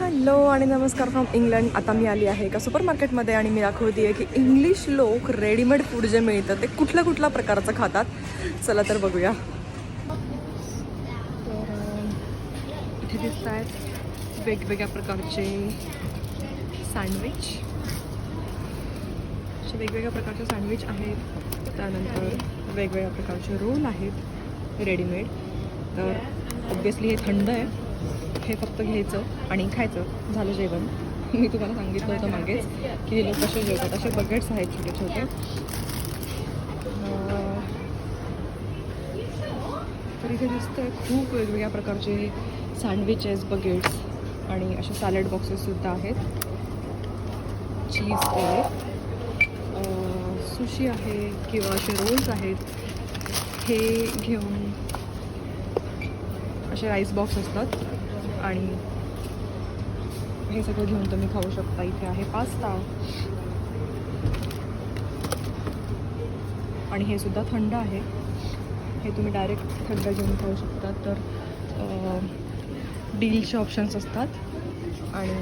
Hello आणि नमस्कार from England. आता मी आली आहे एका सुपर मार्केटमध्ये आणि मी दाखवते आहे की इंग्लिश लोक रेडीमेड फूड जे मिळतं ते कुठल्या कुठल्या प्रकारचं खातात. चला तर बघूया. तर इथे दिसत आहेत वेगवेगळ्या प्रकारचे सँडविच असे वेगवेगळ्या प्रकारचे सँडविच आहेत. त्यानंतर वेगवेगळ्या प्रकारचे रोल आहेत. रेडीमेड तर ऑब्वियसली हे थंड आहे. हे फक्त घ्यायचं आणि खायचं. झालं जेवण. मी तुम्हाला सांगितलं होतं मागेच की हे लोक कसे जेवतात. असे बकेट्स आहेत छोटे छोटे. तर इथे दिसतंय खूप वेगवेगळ्या प्रकारचे सँडविचेस बकेट्स आणि असे सॅलड बॉक्सेससुद्धा आहेत. चीज आहे. सुशी आहे किंवा असे रोल्स आहेत. हे घेऊन असे राईस बॉक्स असतात. आणि हे सगळं घेऊन तुम्ही खाऊ शकता. इथे आहे पास्ता आणि हे सुद्धा थंड आहे. हे तुम्ही डायरेक्ट थंड घेऊन खाऊ शकता. तर डीलचे ऑप्शन्स असतात. आणि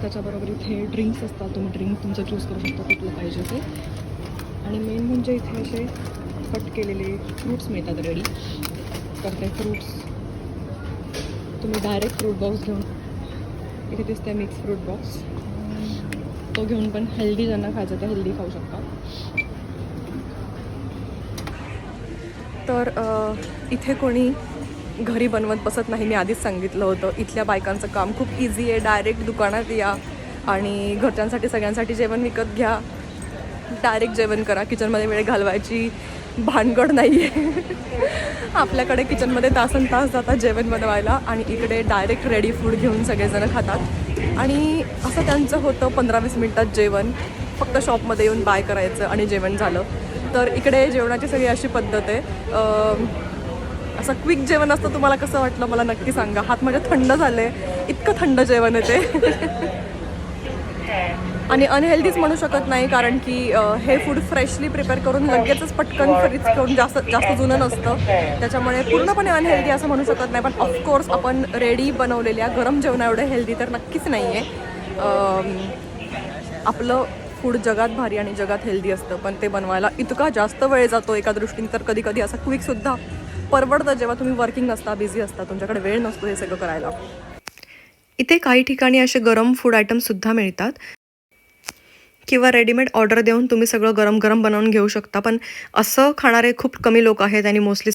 त्याच्याबरोबर इथे ड्रिंक्स असतात. तुम्ही ड्रिंक तुमचं चूज करू शकता. कुठलं पाहिजे ते. आणि मेन म्हणजे इथे असे कट केलेले फ्रूट्स मिळतात रेडी तर ते फ्रूट्स तुम्ही डायरेक्ट फ्रूट बॉक्स घेऊन इथे दिसते मिक्स फ्रूट बॉक्स तो घेऊन पण हेल्दी ज्यांना खायचं ते हेल्दी खाऊ शकता तर इथे कोणी घरी बनवत बसत नाही मी आधीच सांगितलं होतं. इथल्या बायकांचं काम खूप इझी आहे. डायरेक्ट दुकानात या आणि घरच्यांसाठी सगळ्यांसाठी जेवण विकत घ्या. डायरेक्ट जेवण करा. किचनमध्ये वेळ घालवायची. भानगड नाही आहे आपल्याकडे किचनमध्ये तासन तास जातात जेवण बनवायला आणि इकडे डायरेक्ट रेडी फूड घेऊन सगळेजण खातात. आणि असं त्यांचं होतं पंधरा वीस मिनटात जेवण. फक्त शॉपमध्ये येऊन बाय करायचं आणि जेवण झालं. तर इकडे जेवणाची सगळी अशी पद्धत आहे. असं क्विक जेवण असतं तुम्हाला कसं वाटलं? मला नक्की सांगा. हात माझ्या थंड झाले. इतकं थंड जेवण आहे ते. आणि अनहेल्दीच म्हणू शकत नाही कारण की हे फूड फ्रेशली प्रिपेअर करून लगेचच पटकन फ्रीज करून जास्त जास्त जुनं नसतं. त्याच्यामुळे पूर्णपणे अनहेल्दी असं म्हणू शकत नाही पण ऑफकोर्स आपण रेडी बनवलेल्या गरम जेवणा एवढं हेल्दी तर नक्कीच नाही आहे आपलं फूड जगात भारी आणि जगात हेल्दी असतं पण ते बनवायला इतका जास्त वेळ जातो एका दृष्टीने तर कधी कधी असं क्विकसुद्धा परवडतं जेव्हा तुम्ही वर्किंग असता बिझी असता तुमच्याकडे वेळ नसतो हे सगळं करायला. इथे काही ठिकाणी असे गरम फूड आयटमसुद्धा मिळतात. किंवा रेडीमेड ऑर्डर देऊन तुम्ही सगळं गरम गरम बनवून घेऊ शकता. पण असं खाणारे खूप कमी लोक आहेत आणि मोस्टली